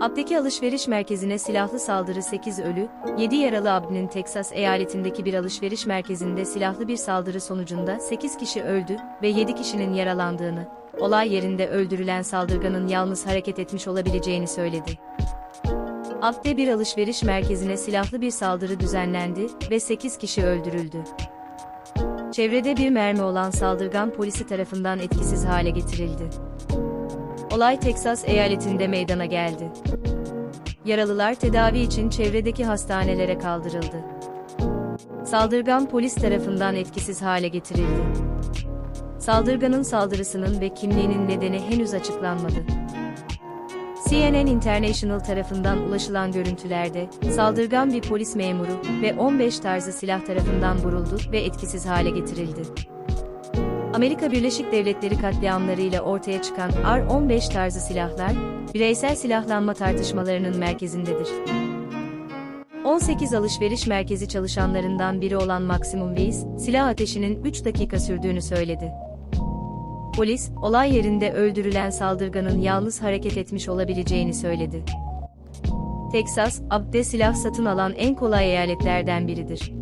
Abdeki alışveriş merkezine silahlı saldırı 8 ölü, 7 yaralı Abdi'nin Teksas eyaletindeki bir alışveriş merkezinde silahlı bir saldırı sonucunda 8 kişi öldü ve 7 kişinin yaralandığını, olay yerinde öldürülen saldırganın yalnız hareket etmiş olabileceğini söyledi. Abde bir alışveriş merkezine silahlı bir saldırı düzenlendi ve 8 kişi öldürüldü. Çevrede bir mermi olan saldırgan polisi tarafından etkisiz hale getirildi. Olay Teksas eyaletinde meydana geldi. Yaralılar tedavi için çevredeki hastanelere kaldırıldı. Saldırgan polis tarafından etkisiz hale getirildi. Saldırganın saldırısının ve kimliğinin nedeni henüz açıklanmadı. CNN International tarafından ulaşılan görüntülerde, saldırgan bir polis memuru ve 15 tarzı silah tarafından vuruldu ve etkisiz hale getirildi. Amerika Birleşik Devletleri katliamlarıyla ortaya çıkan R-15 tarzı silahlar, bireysel silahlanma tartışmalarının merkezindedir. 18 alışveriş merkezi çalışanlarından biri olan Maximum Weiss, silah ateşinin 3 dakika sürdüğünü söyledi. Polis, olay yerinde öldürülen saldırganın yalnız hareket etmiş olabileceğini söyledi. Teksas, Abde silah satın alan en kolay eyaletlerden biridir.